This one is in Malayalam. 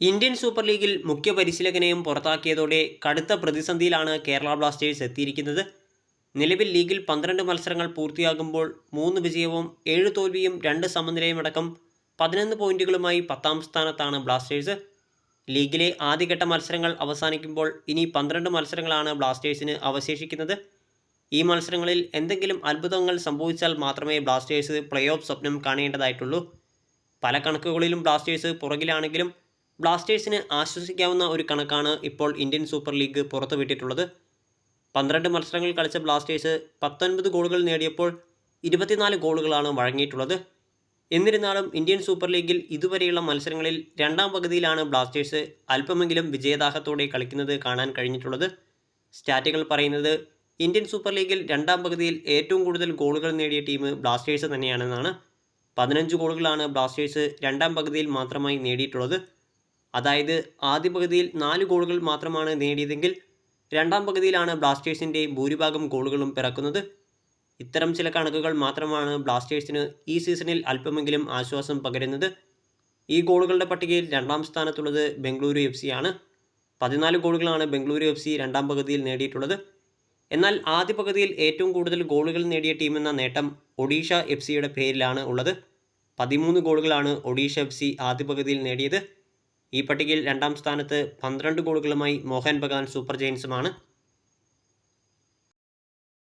ഇന്ത്യൻ സൂപ്പർ ലീഗിൽ മുഖ്യ പരിശീലകനെയും പുറത്താക്കിയതോടെ കടുത്ത പ്രതിസന്ധിയിലാണ് കേരള ബ്ലാസ്റ്റേഴ്സ് എത്തിയിരിക്കുന്നത്. നിലവിൽ ലീഗിൽ പന്ത്രണ്ട് മത്സരങ്ങൾ പൂർത്തിയാകുമ്പോൾ മൂന്ന് വിജയവും ഏഴ് തോൽവിയും രണ്ട് സമനിലയും അടക്കം പതിനൊന്ന് പോയിന്റുകളുമായി പത്താം സ്ഥാനത്താണ് ബ്ലാസ്റ്റേഴ്സ്. ലീഗിലെ ആദ്യഘട്ട മത്സരങ്ങൾ അവസാനിക്കുമ്പോൾ ഇനി പന്ത്രണ്ട് മത്സരങ്ങളാണ് ബ്ലാസ്റ്റേഴ്സിന് അവശേഷിക്കുന്നത്. ഈ മത്സരങ്ങളിൽ എന്തെങ്കിലും അത്ഭുതങ്ങൾ സംഭവിച്ചാൽ മാത്രമേ ബ്ലാസ്റ്റേഴ്സ് പ്ലേ ഓഫ് സ്വപ്നം കാണേണ്ടതായിട്ടുള്ളൂ. പല കണക്കുകളിലും ബ്ലാസ്റ്റേഴ്സ് പുറകിലാണെങ്കിലും ബ്ലാസ്റ്റേഴ്സിന് ആശ്വസിക്കാവുന്ന ഒരു കണക്കാണ് ഇപ്പോൾ ഇന്ത്യൻ സൂപ്പർ ലീഗ് പുറത്തുവിട്ടിട്ടുള്ളത്. പന്ത്രണ്ട് മത്സരങ്ങൾ കളിച്ച ബ്ലാസ്റ്റേഴ്സ് പത്തൊൻപത് ഗോളുകൾ നേടിയപ്പോൾ ഇരുപത്തിനാല് ഗോളുകളാണ് വഴങ്ങിയിട്ടുള്ളത്. എന്നിരുന്നാലും ഇന്ത്യൻ സൂപ്പർ ലീഗിൽ ഇതുവരെയുള്ള മത്സരങ്ങളിൽ രണ്ടാം പകുതിയിലാണ് ബ്ലാസ്റ്റേഴ്സ് അല്പമെങ്കിലും വിജയദാഹത്തോടെ കളിക്കുന്നത് കാണാൻ കഴിഞ്ഞിട്ടുള്ളത്. സ്റ്റാറ്റുകൾ പറയുന്നത് ഇന്ത്യൻ സൂപ്പർ ലീഗിൽ രണ്ടാം പകുതിയിൽ ഏറ്റവും കൂടുതൽ ഗോളുകൾ നേടിയ ടീം ബ്ലാസ്റ്റേഴ്സ് തന്നെയാണെന്നാണ്. പതിനഞ്ച് ഗോളുകളാണ് ബ്ലാസ്റ്റേഴ്സ് രണ്ടാം പകുതിയിൽ മാത്രമായി നേടിയിട്ടുള്ളത്. അതായത് ആദ്യ പകുതിയിൽ നാല് ഗോളുകൾ മാത്രമാണ് നേടിയതെങ്കിൽ രണ്ടാം പകുതിയിലാണ് ബ്ലാസ്റ്റേഴ്സിന്റെ ഭൂരിഭാഗം ഗോളുകളും പിറക്കുന്നത്. ഇത്തരം ചില കണക്കുകൾ മാത്രമാണ് ബ്ലാസ്റ്റേഴ്സിന് ഈ സീസണിൽ അല്പമെങ്കിലും ആശ്വാസം പകരുന്നത്. ഈ ഗോളുകളുടെ പട്ടികയിൽ രണ്ടാം സ്ഥാനത്തുള്ളത് ബംഗളൂരു എഫ് സി ആണ് പതിനാല് ഗോളുകളാണ് ബംഗളൂരു എഫ് സി രണ്ടാം പകുതിയിൽ നേടിയിട്ടുള്ളത്. എന്നാൽ ആദ്യ പകുതിയിൽ ഏറ്റവും കൂടുതൽ ഗോളുകൾ നേടിയ ടീമെന്ന നേട്ടം ഒഡീഷ എഫ് സിയുടെ പേരിലാണ് ഉള്ളത്. പതിമൂന്ന് ഗോളുകളാണ് ഒഡീഷ എഫ് സി ആദ്യ പകുതിയിൽ നേടിയത്. ഈ പട്ടികയിൽ രണ്ടാം സ്ഥാനത്ത് പന്ത്രണ്ട് ഗോളുകളുമായി മോഹൻ ബഗാൻ സൂപ്പർ ജയൻസുമാണ്